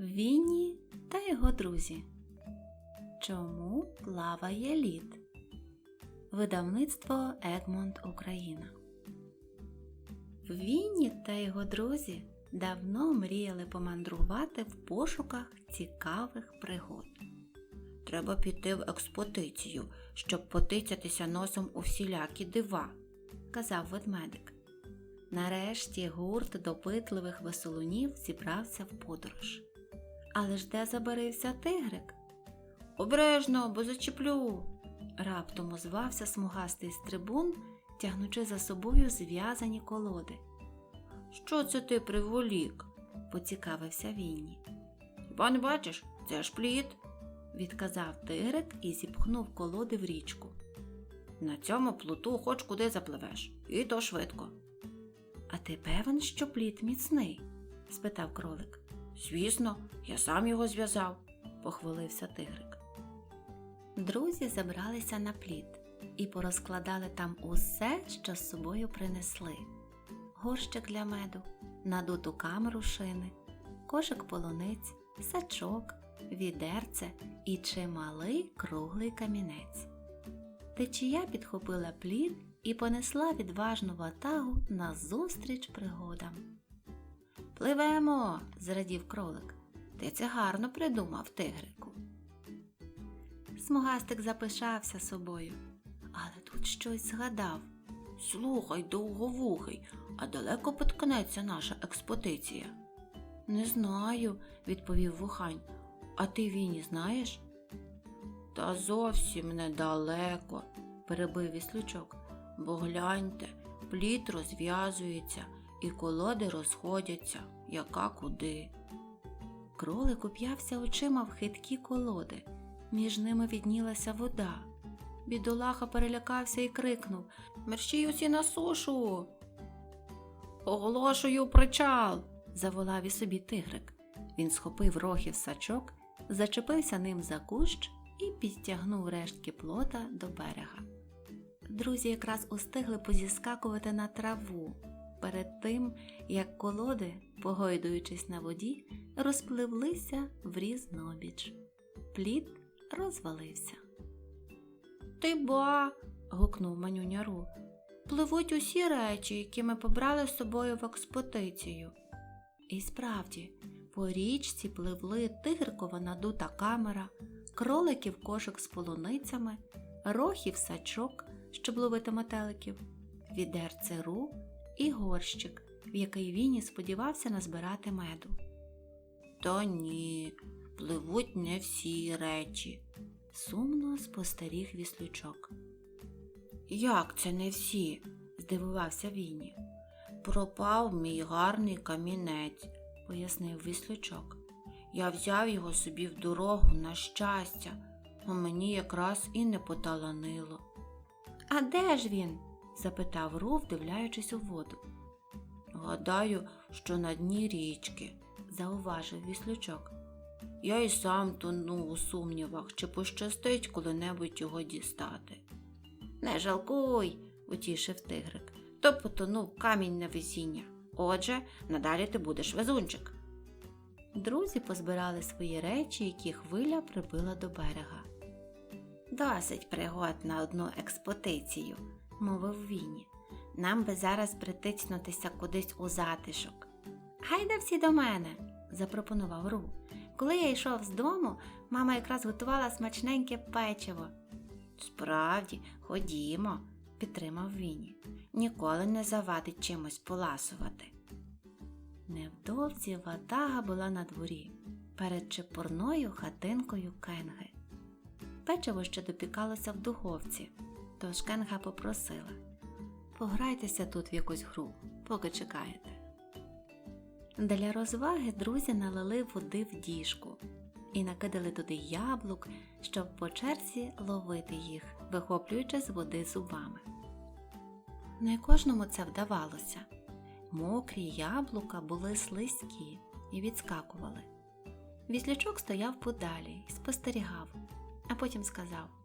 Вінні та його друзі. Чому плаває лід? Видавництво Egmont Україна. Вінні та його друзі давно мріяли помандрувати в пошуках цікавих пригод. Треба піти в експедицію, щоб потицятися носом у всілякі дива, казав ведмедик. Нарешті гурт допитливих веселунів зібрався в подорож. Але ж де забарився тигрик? Обережно, бо зачеплю. Раптом озвався смугастий стрибун, тягнучи за собою зв'язані колоди. Що це ти приволік? поцікавився Вінні. Хіба не бачиш, це ж плід, відказав тигрик і зіпхнув колоди в річку. На цьому плоту хоч куди запливеш, і то швидко. А ти певен, що плід міцний? спитав кролик. Звісно, я сам його зв'язав, похвалився тигрик. Друзі забралися на плід і порозкладали там усе, що з собою принесли: горщик для меду, надуту камеру шини, кошик полуниць, сачок, відерце і чималий круглий камінець. Течія підхопила плід і понесла відважну ватагу назустріч пригодам. Пливемо, зрадів кролик. Ти це гарно придумав, тигрику. Смугастик запишався собою, але тут щось згадав. Слухай, довговухий, а далеко поткнеться наша експедиція? Не знаю, відповів вухань. А ти Віні знаєш? Та зовсім недалеко, перебив віслючок. Бо гляньте, плід розв'язується і колоди розходяться, яка куди. Кролик уп'явся очима в хиткі колоди. Між ними віднілася вода. Бідолаха перелякався і крикнув Мерщій усі на сушу. Оголошую причал. заволав і собі тигрик. Він схопив рохів сачок, зачепився ним за кущ і підтягнув рештки плота до берега. Друзі якраз устигли позіскакувати на траву перед тим, як колоди, погойдуючись на воді, розпливлися в різнобіч. Плід розвалився. Ти ба. гукнув манюня Ру. Пливуть усі речі, які ми побрали з собою в експедицію. І справді, по річці пливли тигрикова надута камера, кроликів кошик з полуницями, рохів сачок, щоб ловити метеликів, відерце ру і горщик, в який Віні сподівався назбирати меду. То ні, пливуть не всі речі, сумно спостеріг віслючок. Як це не всі? здивувався Віні. Пропав мій гарний камінець, пояснив віслючок. Я взяв його собі в дорогу на щастя, а мені якраз і не поталанило. А де ж він? Запитав Ру, вдивляючись у воду. Гадаю, що на дні річки, зауважив віслючок. Я й сам тону у сумнівах, чи пощастить коли-небудь його дістати. Не жалкуй, утішив тигрик, то потонув камінь на везіння. Отже, надалі ти будеш везунчик. Друзі позбирали свої речі, які хвиля прибила до берега. Досить пригод на одну експедицію, мовив Вінні. Нам би зараз притиснутися кудись у затишок. Гайда всі до мене, запропонував Ру. Коли я йшов з дому, мама якраз готувала смачненьке печиво. Справді, ходімо, підтримав Вінні. Ніколи не завадить чимось поласувати. Невдовзі ватага була на дворі, перед чепурною хатинкою Кенги. Печиво ще допікалося в духовці, тож Кенга попросила Пограйтеся тут в якусь гру, поки чекаєте. Для розваги друзі налили води в діжку і накидали туди яблук, щоб по черзі ловити їх, вихоплюючи з води зубами. Не кожному це вдавалося. Мокрі яблука були слизькі і відскакували. Віслячок стояв подалі і спостерігав, а потім сказав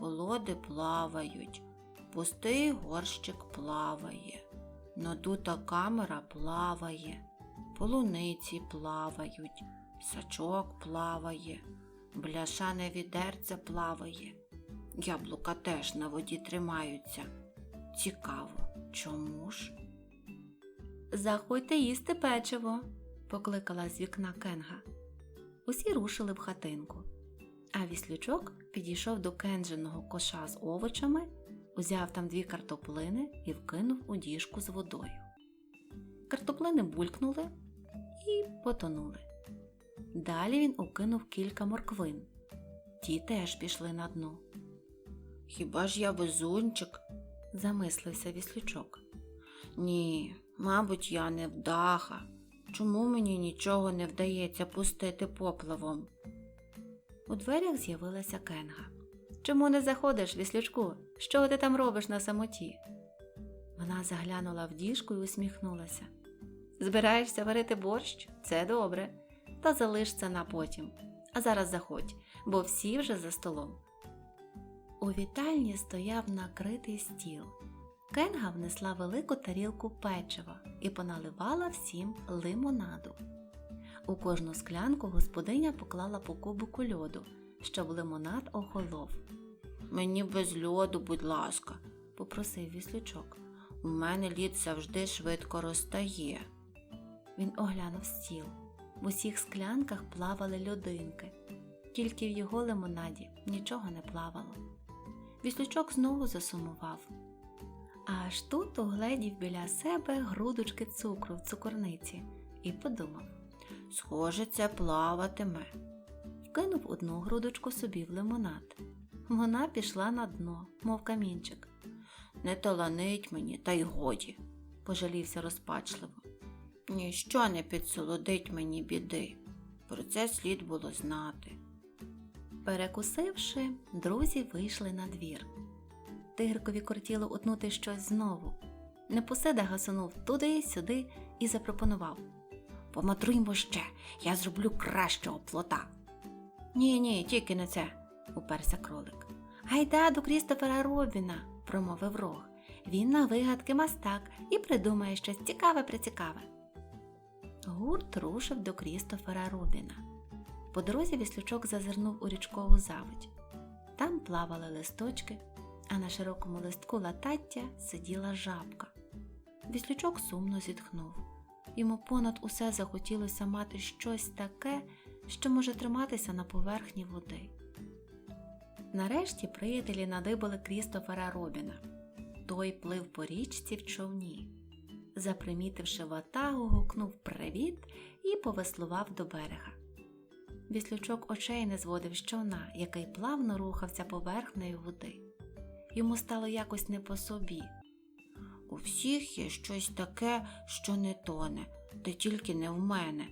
Колоди плавають, пустий горщик плаває, надута камера плаває, полуниці плавають, сачок плаває, бляшане відерце плаває. Яблука теж на воді тримаються. Цікаво, чому ж? Заходьте їсти печиво, покликала з вікна Кенга. Усі рушили в хатинку, а віслючок підійшов до кенджиного коша з овочами, узяв там дві картоплини і вкинув у діжку з водою. Картоплини булькнули і потонули. Далі він укинув кілька морквин. Ті теж пішли на дно. Хіба ж я везунчик? замислився віслючок. Ні, мабуть, я не вдаха. Чому мені нічого не вдається пустити поплавом? У дверях з'явилася Кенга. Чому не заходиш, віслючку? Що ти там робиш на самоті? Вона заглянула в діжку і усміхнулася. Збираєшся варити борщ? Це добре. Та залиш це на потім. А зараз заходь, бо всі вже за столом. У вітальні стояв накритий стіл. Кенга внесла велику тарілку печива і поналивала всім лимонаду. У кожну склянку господиня поклала по кубику льоду, щоб лимонад охолов. Мені без льоду, будь ласка, попросив віслючок. У мене лід завжди швидко розтає. Він оглянув стіл. В усіх склянках плавали льодинки, тільки в його лимонаді нічого не плавало. Віслючок знову засумував. Аж тут угледів біля себе грудочки цукру в цукорниці і подумав Схоже, це плаватиме. Кинув одну грудочку собі в лимонад. Вона пішла на дно, мов камінчик. Не таланить мені, та й годі, пожалівся розпачливо. Ніщо не підсолодить мені біди. Про це слід було знати. Перекусивши, друзі вийшли на двір. Тигрикові кортіло утнути щось знову. Непоседа гасунув туди, сюди і запропонував Поматруймо ще, я зроблю кращого плота. Ні, ні, тільки не це, уперся кролик. Гайда до Крістофера Робіна, промовив рог. Він на вигадки мастак і придумає щось цікаве прицікаве. Гурт рушив до Крістофера Робіна. По дорозі віслючок зазирнув у річкову заводь. Там плавали листочки, а на широкому листку латаття сиділа жабка. Віслючок сумно зітхнув. Йому понад усе захотілося мати щось таке, що може триматися на поверхні води. Нарешті приятелі надибали Крістофера Робіна. Той плив по річці в човні. Запримітивши ватагу, гукнув привіт і повеслував до берега. Віслючок очей не зводив з човна, який плавно рухався поверхнею води. Йому стало якось не по собі. У всіх є щось таке, що не тоне, та тільки не в мене,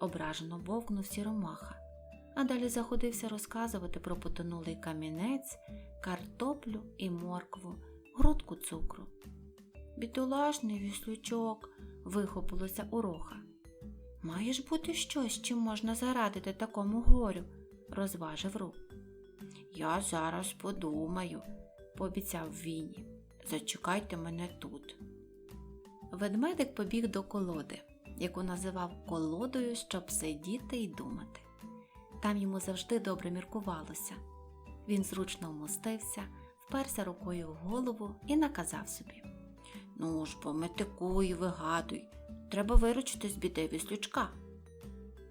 ображено вовкнув сіромаха, а далі заходився розказувати про потонулий камінець, картоплю і моркву, грудку цукру. Бідолашний віслючок, вихопилося у роха. Має ж бути щось, чим можна зарадити такому горю, розважив рук. Я зараз подумаю, пообіцяв Вінні. Зачекайте мене тут. Ведмедик побіг до колоди, яку називав колодою, щоб сидіти й думати. Там йому завжди добре міркувалося. Він зручно вмостився, вперся рукою в голову і наказав собі Ну ж, бо метикуй, вигадуй, треба виручити з біди віслючка.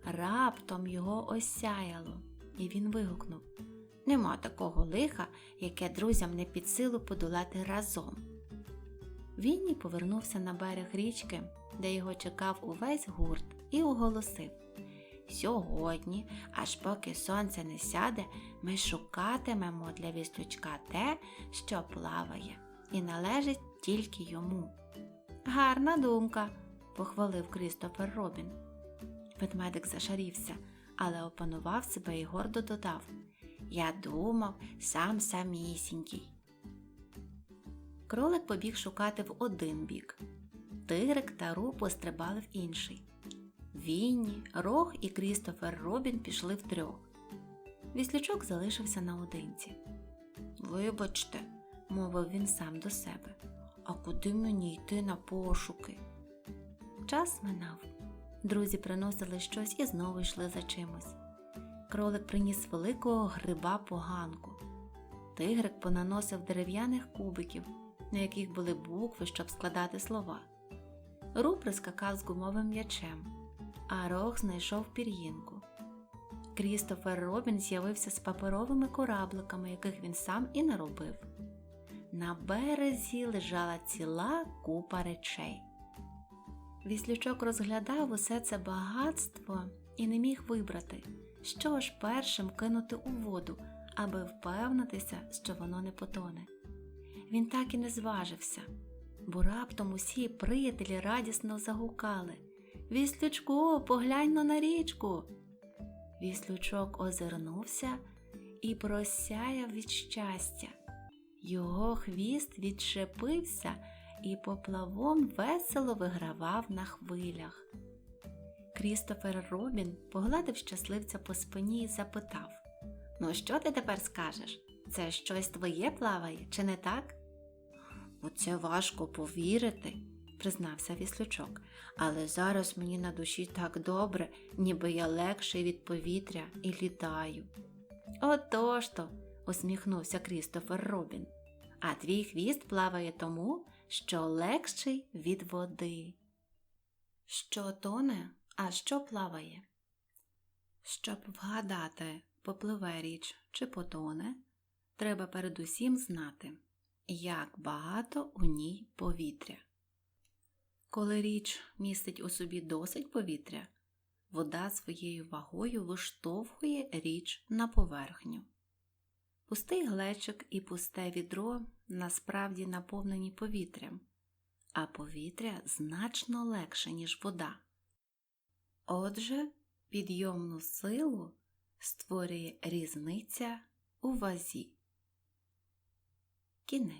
Раптом його осяяло, і він вигукнув Нема такого лиха, яке друзям не під силу подолати разом. Вінні повернувся на берег річки, де його чекав увесь гурт, і оголосив Сьогодні, аж поки сонце не сяде, ми шукатимемо для віслючка те, що плаває, і належить тільки йому. Гарна думка, похвалив Крістофер Робін. Ведмедик зашарівся, але опанував себе і гордо додав Я думав сам самісінький. Кролик побіг шукати в один бік. Тигрик та Ру пострибали в інший. Вінні, Рог і Крістофер Робін пішли втрьох. Віслючок залишився наодинці. Вибачте, мовив він сам до себе, а куди мені йти на пошуки? Час минав. Друзі приносили щось і знову йшли за чимось. Кролик приніс великого гриба поганку. Тигрик понаносив дерев'яних кубиків, на яких були букви, щоб складати слова. Ру прискакав з гумовим м'ячем, а Рох знайшов пір'їнку. Крістофер Робін з'явився з паперовими корабликами, яких він сам і наробив. На березі лежала ціла купа речей. Віслючок розглядав усе це багатство і не міг вибрати, що ж першим кинути у воду, аби впевнитися, що воно не потоне. Він так і не зважився, бо раптом усі приятелі радісно загукали Віслючку, поглянь но на річку. Віслючок озирнувся і просяяв від щастя. Його хвіст відшепився і поплавом весело вигравав на хвилях. Крістофер Робін погладив щасливця по спині і запитав Ну, що ти тепер скажеш? Це щось твоє плаває, чи не так? У це важко повірити, признався віслючок, але зараз мені на душі так добре, ніби я легший від повітря і літаю. Отож то, усміхнувся Крістофер Робін. А твій хвіст плаває тому, що легший від води. Що тоне, а що плаває? Щоб вгадати, попливе річ чи потоне, треба передусім знати, як багато у ній повітря. Коли річ містить у собі досить повітря, вода своєю вагою виштовхує річ на поверхню. Пустий глечик і пусте відро насправді наповнені повітрям, а повітря значно легше, ніж вода. Отже, підйомну силу створює різниця у вазі. Кінець.